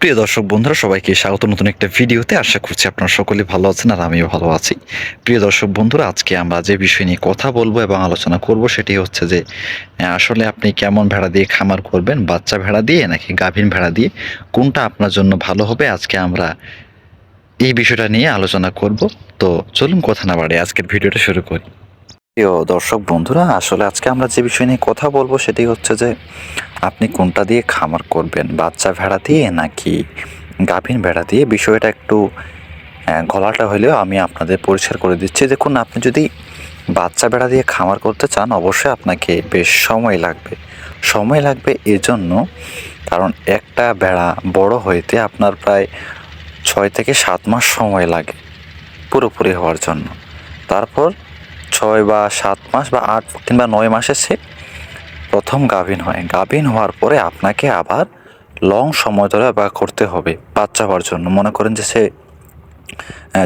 প্রিয় দর্শক বন্ধুরা, সবাইকে স্বাগত নতুন একটা ভিডিওতে। আশা করছি আপনারা সকলে ভালো আছেন আর আমিও ভালো আছি। প্রিয় দর্শক বন্ধুরা, আজকে আমরা যে বিষয় নিয়ে কথা বলব এবং আলোচনা করব সেটি হচ্ছে যে আসলে আপনি কেমন ভেড়া দিয়ে খামার করবেন? বাচ্চা ভেড়া দিয়ে নাকি গাভীন ভেড়া দিয়ে? কোনটা আপনার জন্য ভালো হবে? আজকে আমরা এই বিষয়টা নিয়ে আলোচনা করব। তো চলুন কথা না বাড়ে আজকের ভিডিওটা শুরু করি। প্রিয় দর্শক বন্ধুরা, আসলে আজকে আমরা যে বিষয় নিয়ে কথা বলব সেটি হচ্ছে যে, আপনি কোনটা দিয়ে খামার করবেন? বাচ্চা ভেড়া দিয়ে নাকি গাভীন ভেড়া দিয়ে? বিষয়টা একটু গলাটা হলেও আমি আপনাদের পরিষ্কার করে দিচ্ছি। দেখুন, আপনি যদি বাচ্চা ভেড়া দিয়ে খামার করতে চান, অবশ্যই আপনাকে বেশ সময় লাগবে। সময় লাগবে এজন্য, কারণ একটা ভেড়া বড় হইতে আপনার প্রায় ছয় থেকে সাত মাস সময় লাগে পুরোপুরি হওয়ার জন্য। তারপর ছয় বা সাত মাস বা আট কিংবা নয় মাসে সে প্রথম গাভিন হয়। গাভিন হওয়ার পরে আপনাকে আবার লং সময় ধরে বা করতে হবে বাচ্চা হওয়ার জন্য। মনে করেন যে সে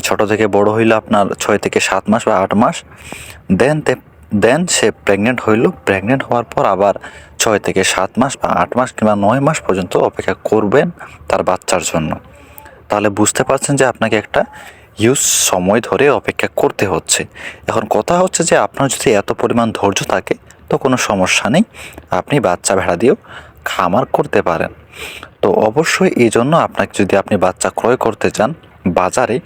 ছোট থেকে বড় হইল আপনার ছয় থেকে সাত মাস বা আট মাস দেন দেন সে প্রেগনেন্ট হইল। প্রেগনেন্ট হওয়ার পর আবার ছয় থেকে সাত মাস বা আট মাস কিংবা নয় মাস পর্যন্ত অপেক্ষা করবেন তার বাচ্চার জন্য। তাহলে বুঝতে পারছেন যে আপনাকে একটা ইউজ সময় ধরে অপেক্ষা করতে হচ্ছে। এখন কথা হচ্ছে যে আপনার যদি এত পরিমাণ ধৈর্য থাকে, তো কোনো সমস্যা নেই। আপনি বাচ্চা ভেড়া দিয়েও খামার করতে পারেন। তো অবশ্যই এই জন্য আপনাকে যদি আপনি বাচ্চা ক্রয় করতে চান বাজারে,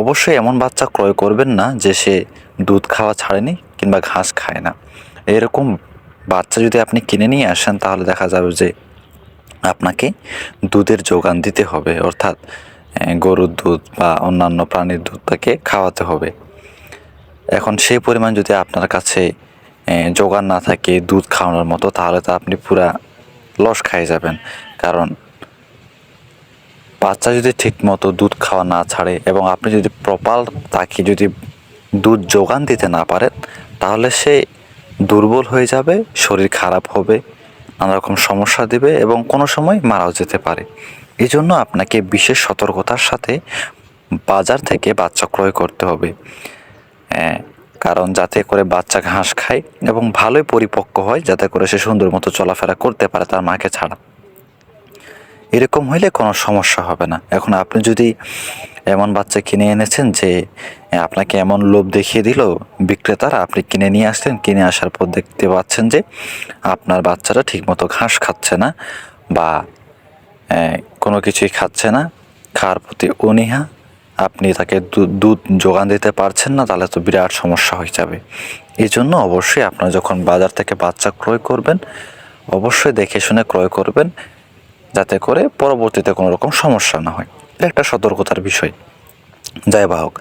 অবশ্যই এমন বাচ্চা ক্রয় করবেন না যে সে দুধ খাওয়া ছাড়েনি কিংবা ঘাস খায় না। এরকম বাচ্চা যদি আপনি কিনে নিয়ে আসেন, তাহলে দেখা যাবে যে আপনাকে দুধের যোগান দিতে হবে। অর্থাৎ গরুর দুধ বা অন্যান্য প্রাণীর দুধ তাকে খাওয়াতে হবে। এখন সেই পরিমাণ যদি আপনার কাছে যোগান না থাকে দুধ খাওয়ানোর মতো, তাহলে তো আপনি পুরা লস খাই যাবেন। কারণ বাচ্চা যদি ঠিক মতো দুধ খাওয়া না ছাড়ে এবং আপনি যদি প্রপার তাকে যদি দুধ যোগান দিতে না পারেন, তাহলে সে দুর্বল হয়ে যাবে, শরীর খারাপ হবে নানা রকম সমস্যা দেবে এবং কোনো সময় মারাও যেতে পারে। এই জন্য আপনাকে বিশেষ সতর্কতার সাথে বাজার থেকে বাচ্চা ক্রয় করতে হবে। কারণ যাতে করে বাচ্চা ঘাস খায় এবং ভালোই পরিপক্ক হয়, যাতে করে সে সুন্দর মতো চলাফেরা করতে পারে তার মাকে ছাড়া। এরকম হইলে কোনো সমস্যা হবে না। এখন আপনি যদি এমন বাচ্চা কিনে এনেছেন যে আপনাকে এমন লোভ দেখিয়ে দিল, বিক্রেতারা আপনি কিনে নিয়ে আসলেন, কিনে আসার পর দেখতে পাচ্ছেন যে, আপনার বাচ্চাটা ঠিকমতো ঘাস খাচ্ছে না বা কোনো কিছুই খাচ্ছে না, খাওয়ার প্রতি অনীহা, আপনি তাকে দুধ যোগান দিতে পারছেন না, তাহলে তো বিরাট সমস্যা হয়ে যাবে। এই জন্য অবশ্যই আপনারা যখন বাজার থেকে বাচ্চা ক্রয় করবেন, অবশ্যই দেখে শুনে ক্রয় করবেন, যাতে করে পরবর্তীতে কোনো রকম সমস্যা না হয়। একটা সতর্কতার বিষয়। যাই বা হোক,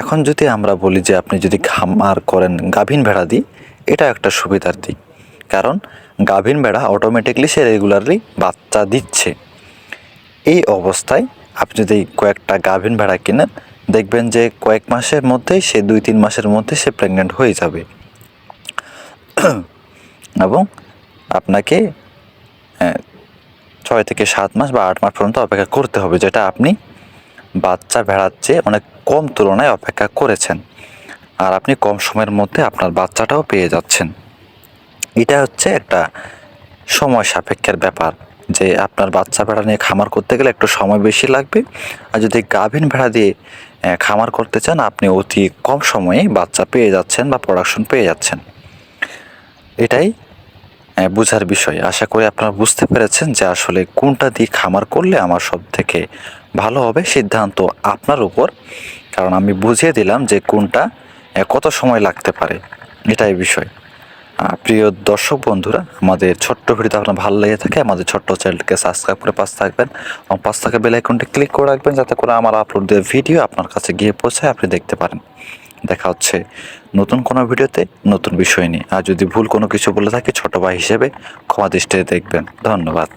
এখন যদি আমরা বলি যে আপনি যদি খামার করেন গাভীন ভেড়া দিই, এটা একটা সুবিধার দিক। কারণ গাভীন ভেড়া অটোমেটিকলি সে রেগুলারলি বাচ্চা দিচ্ছে। এই অবস্থায় আপনি যদি কয়েকটা গাভীন ভেড়া কিনেন, দেখবেন যে কয়েক মাসের মধ্যেই সে দুই, তিন মাসের মধ্যে সে প্রেগনেন্ট হয়ে যাবে। এবং আপনাকে ছয় থেকে সাত মাস বা আট মাস পর্যন্ত অপেক্ষা করতে হবে, যেটা আপনি বাচ্চা ভেড়ার চেয়ে অনেক কম তুলনায় অপেক্ষা করেছেন। আর আপনি কম সময়ের মধ্যে আপনার বাচ্চাটাও পেয়ে যাচ্ছেন। এটা হচ্ছে একটা সময় সাপেক্ষের ব্যাপার। যে আপনার বাচ্চা ভেড়া নিয়ে খামার করতে গেলে একটু সময় বেশি লাগবে। আর যদি গাভীন ভেড়া দিয়ে খামার করতে চান, আপনি অতি কম সময়ে বাচ্চা পেয়ে যাচ্ছেন বা প্রোডাকশন পেয়ে যাচ্ছেন। এটাই বোঝার বিষয়। আশা করি আপনারা বুঝতে পেরেছেন যে আসলে কোনটা দিয়ে খামার করলে আমার সব থেকে ভালো হবে সিদ্ধান্ত আপনার উপর। কারণ আমি বুঝিয়ে দিলাম যে কোনটা কত সময় লাগতে পারে। এটাই বিষয়। প্রিয় দর্শক বন্ধুরা, আমাদের ছোট্ট ভিডিওতে আপনার ভালো লেগে থাকে, আমাদের ছোট্ট চ্যানেলটিকে সাবস্ক্রাইব করে পাশে থাকবেন এবং পাশ থাকে বেল আইকনটি ক্লিক করে রাখবেন যাতে করে আমার আপলোড দেওয়া ভিডিও আপনার কাছে গিয়ে পৌঁছায়, আপনি দেখতে পারেন। দেখা হচ্ছে নতুন কোনো ভিডিওতে নতুন বিষয় নিয়ে। আর যদি ভুল কোনো কিছু বলে থাকি, ছোট ভাই হিসেবে ক্ষমা দৃষ্টিতে দেখবেন। ধন্যবাদ।